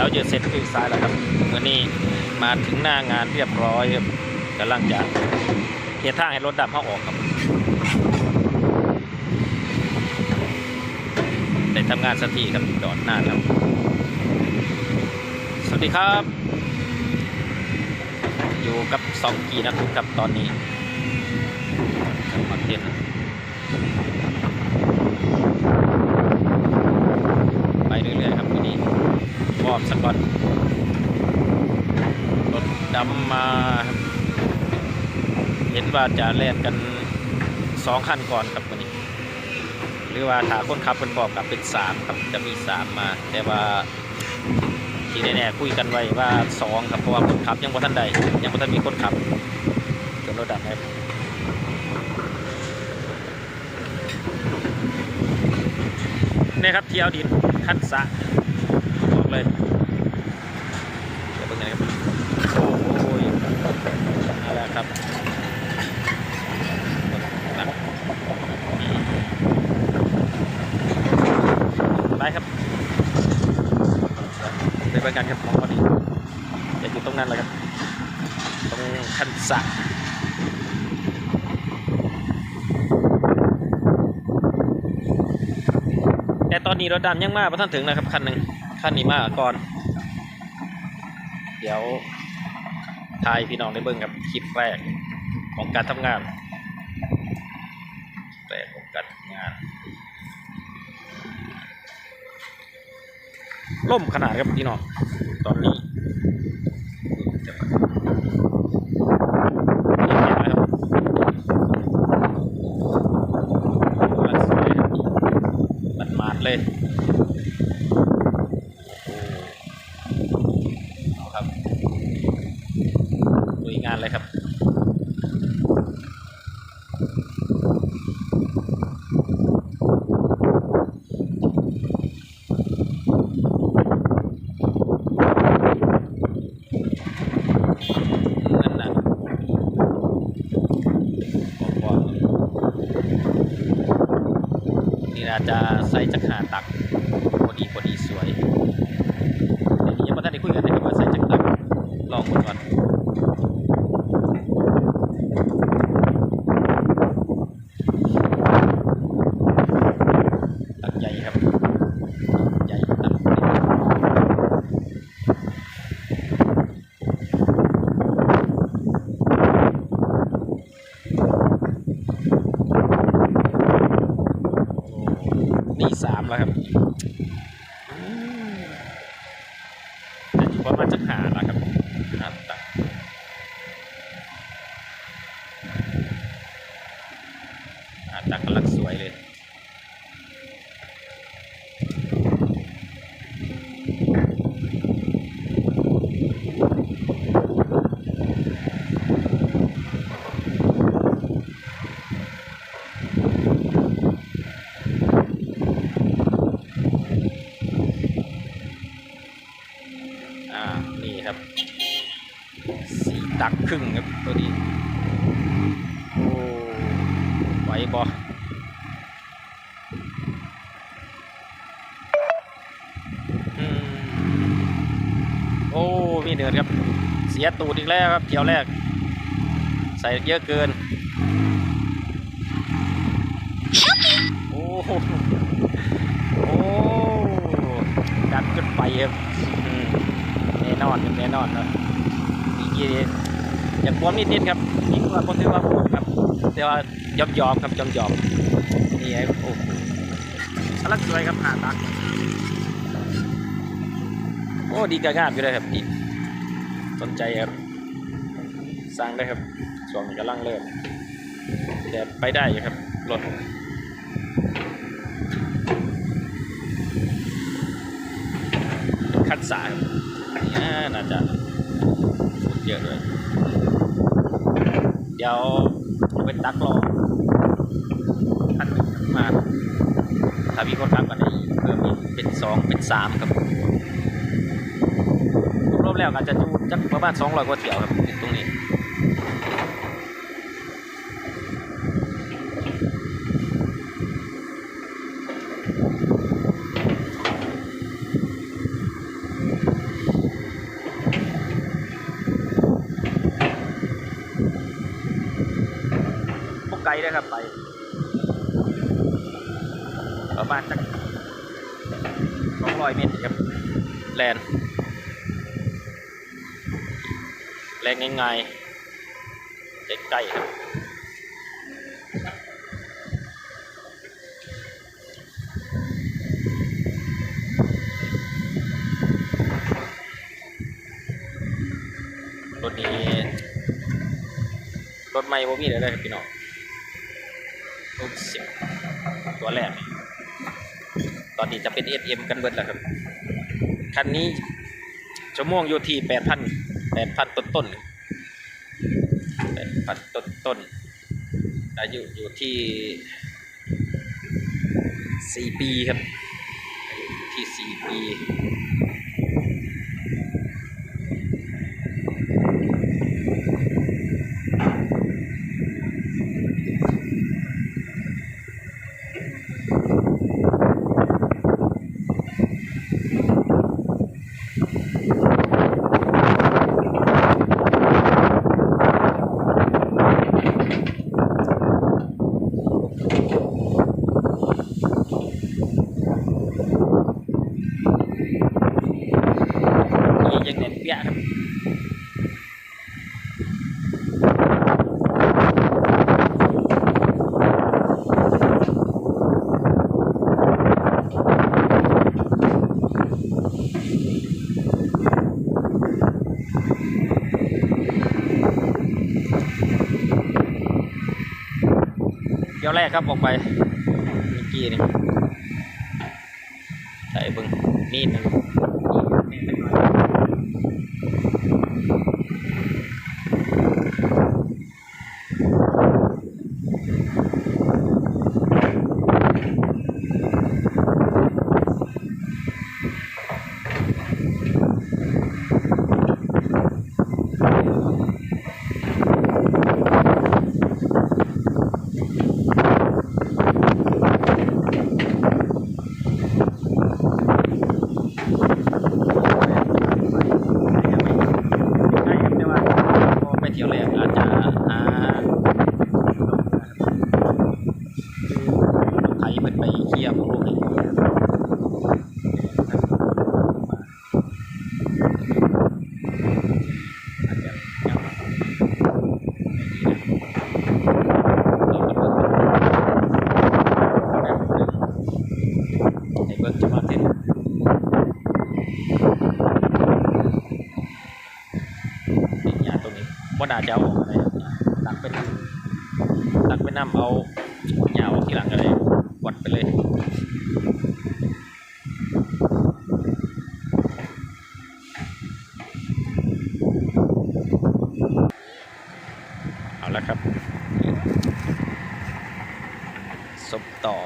ดี๋ยวจะเสร็จคลิกซ้ายแล้วครับวันนี้มาถึงหน้างานเรียบร้อยครับกำลังจะเทียทางให้รถดำเข้าออกครับได้ทำงานสักทีครับจอดหน้าแล้ว สวัสดีครับ อยู่กับสองกีนักทุกครับตอนนี้กำลังเทียนไปเรื่อยๆครับวันนี้ว อร์มสักก่อนรถดำมา เห็นว่าจะแล่นกันสองคันก่อนครับวันนี้ หรือว่าถาคนขับเป็นบอกกับเป็นสามครับจะมีสามมา แต่ว่าที่แน่ๆคุยกันไว้ว่าสองครับเพราะว่าคนขับยังบ่ทันใดยังบ่ทันมีคนขับจนรถดับครับนี่ครับเที่ยวดินคันสะบอกเลยเดี๋ยวเพิ่งนะครับโอ้โหนี่แหละ ครับหนักไปครับไปไปกันครับมองพอดีจะอยู่ตรงนั้นเลยครับตรงคันสะแต่ตอนนี้รถดำยังมาพระท่านถึงนะครับคันหนึ่งคันนี้มาก่อน เดี๋ยวทายพี่น้องได้เบิ่งกับคลิป แรกของการทำงานแรกของการทำงานล่มขนาดครับพี่น้องตอนนี้มันมาดเลยโอ้เอาครับลุยงานเลยครับ นั่นน่ะบอกว่านี่ อาจจะใส่จักรหาตักพอดีพอดีสวยเดี๋ยวนี้ยังไม่ทันได้คุยกันนะครับว่าใส่จักรตักลองก่อนตักใหญ่ครับใหญ่ตัก นี่สามแล้วครับอืมแต่อยู่ ประมาณจักหาแล้วครับหาตักหาตักกำลังสวยเลย อ่า นี่ครับ สี่ตักครึ่งครับตัวนี้ โอ้ไหวบออืมโอ้ มี เดือดครับ เสียตูดอีกแล้วครับเที่ยวแรก ใส่เยอะเกิน โอ้โหโอ้ดันขึ้นไปครับแน่นอนครับแน่นอนครับอีกทีอย่ากความนิดนิดๆครับนี่คือว่าผมถือว่าผมครับแต่ว่ายอมยอมครับยอมยอมนี่ไงโอ้โหลังสวยครับหาตักโอ้ดีกระงามอยู่เลยครับดี สนใจครับ สร้างได้ครับช่วงนี้กำลังเริ่มแต่ไปได้อยู่ครับรถคันสายครับอ่าน่าจะเยอะเลยเดี๋ยวเป็นตักรอท่านมา ถ้ามีคนขับกันได้เพิ่มอีกเป็นสองเป็นสามครับ รวมแล้วก็จะอยู่จักประมาณ200กว่าเที่ยวครับตรงนี้ไกลได้ครับไป ประมาณสักสองร้อยเมตรครับ แลนด์ ลง่ายๆใกล้ๆครับรถนี้รถไม่บ่มีเลยเลยครับพี่น้องรถสียตัวแรกตอนนี้จะเป็น SM กันเบิดแล้วครับ คันนี้ชั่วโมงอยู่ที่แปดพัน ดพันต้นต้นแปดพันต้นต้นอายุอยู่ที่สี่ปีครับ อายุที่สี่ปี แรกครับออกไปเมื่อกี้นี่ใส่บึงนี่นึงนี่หนึ่งใช่ครับแต่ว่าพอไปเที่ยวแรกอาจจะหาไทยเพิ่นไป เที่ยวของลูกนี่อาจจะยังในเบิกจะมาเต้นนี่ยาตัวนี้ว่าน่าจะเอาออกอะไรครับตักเป็นตักเป็นน้ำเอาหยาออกทีหลังก็ได้วัดไป เลย เอาละครับสบต่อ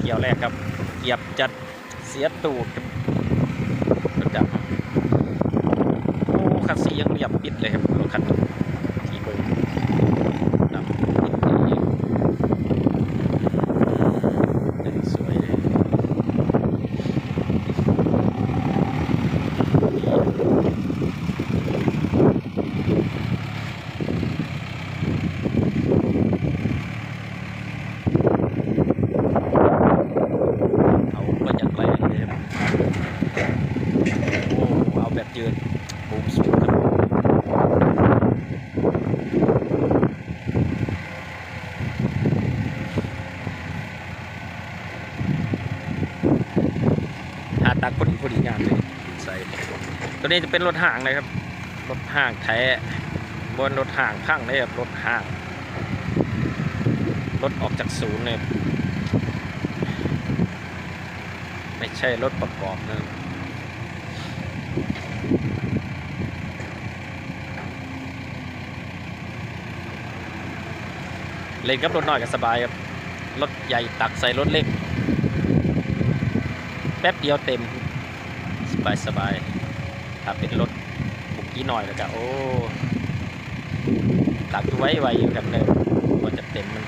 เกี่ยวแรกครับเหยียบจัดเสียตูดรถจับโอ้คันสียังเรียบปิดเลยครับรถคันนี้ที่เบอร์ดำปิดดีเป็นสวยเลยเอาก็อย่างแรงเลยครับโอ้เอา แบบยืนบูมสูงครับหาตักพอดีพอดีงามเลยใส่ตัวนี้จะเป็นรถห่างเลยครับ รถห่างแท้บนรถห่างพังเลยครับรถห่าง รถออกจากศูนย์เลยครับไม่ใช่รถประกอบนะครับ เล่นกับรถน้อยก็สบายครับ รถใหญ่ตักใส่รถเล็ก แป๊บเดียวเต็ม สบายสบายถ้าเป็นรถบุกี้หน่อยแล้วก็โอ้ ตักไว้ไวอยู่ครับเลยกว่าจะเต็มมัน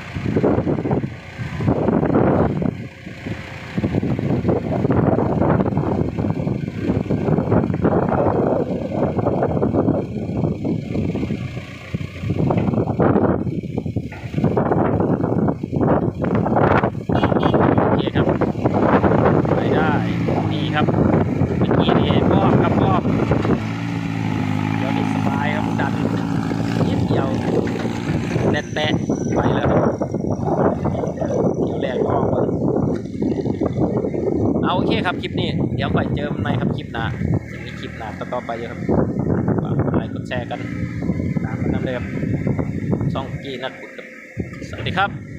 แน่แตะไปแล้วคิแรกก็เอาโอเคครับคลิปนี้ เดี๋ยวไปเจอมันไหมครับคลิปหนายังมีคลิปหนาต่อไปเยอะครับฝากไลค์กดแชร์กันตามกันั่นเลยครับช่องกีนักบุตรสวัสดีครับ